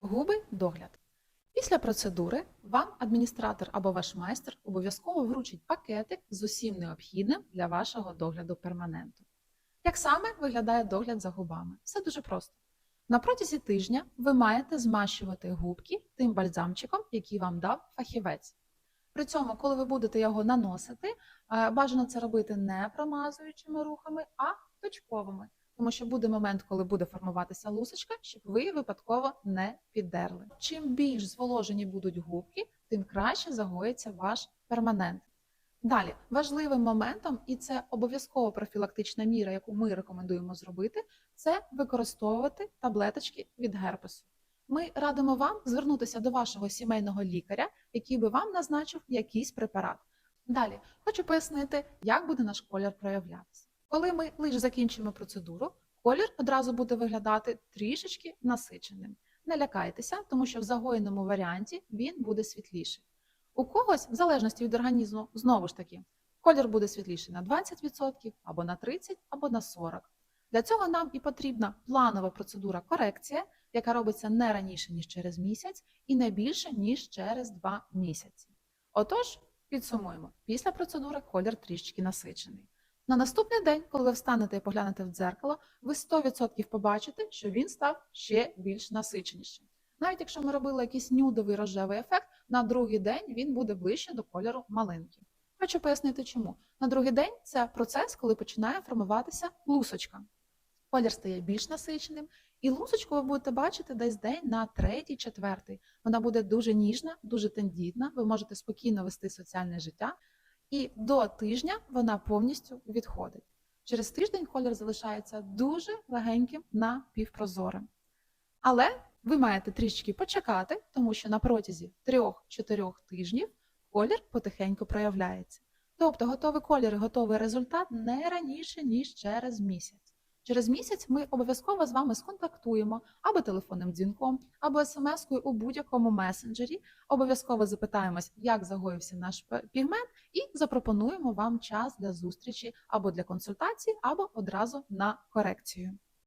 Губи догляд. Після процедури вам адміністратор або ваш майстер обов'язково вручить пакетик з усім необхідним для вашого догляду перманенту. Як саме виглядає догляд за губами? Все дуже просто. На протязі тижня ви маєте змащувати губки тим бальзамчиком, який вам дав фахівець. При цьому, коли ви будете його наносити, е, бажано це робити не промазуючими рухами, а точковими. Тому що буде момент, коли буде формуватися лусочка, щоб ви випадково не піддерли. Чим більш зволожені будуть губки, тим краще загоїться ваш перманент. Далі важливим моментом, і це обов'язково профілактична міра, яку ми рекомендуємо зробити, це використовувати таблеточки від герпесу. Ми радимо вам звернутися до вашого сімейного лікаря, який би вам назначив якийсь препарат. Далі хочу пояснити, як буде наш колір проявлятися. Коли ми лише закінчимо процедуру, колір одразу буде виглядати трішечки насиченим. Не лякайтеся, тому що в загоєному варіанті він буде світліший. У когось, в залежності від організму, знову ж таки, колір буде світліший на 20% або на 30%, або на 40%. Для цього нам і потрібна планова процедура корекція, яка робиться не раніше, ніж через місяць, і не більше, ніж через 2 місяці. Отож, підсумуємо, після процедури колір трішечки насичений. На наступний день, коли ви встанете і поглянете в дзеркало, ви 100% побачите, що він став ще більш насиченішим. Навіть якщо ми робили якийсь нюдовий рожевий ефект, на другий день він буде ближче до кольору малинки. Хочу пояснити, чому. На другий день це процес, коли починає формуватися лусочка. Колір стає більш насиченим, і лусочку ви будете бачити десь день на третій, четвертий. Вона буде дуже ніжна, дуже тендітна. Ви можете спокійно вести соціальне життя, і до тижня вона повністю відходить. Через тиждень колір залишається дуже легеньким напівпрозорим. Але ви маєте трішки почекати, тому що на протязі 3-4 тижнів колір потихеньку проявляється. Тобто готовий колір і готовий результат не раніше, ніж через місяць. Через місяць ми обов'язково з вами сконтактуємо або телефонним дзвінком, або смс-кою у будь-якому месенджері. Обов'язково запитаємось, як загоївся наш пігмент, і запропонуємо вам час для зустрічі або для консультації, або одразу на корекцію.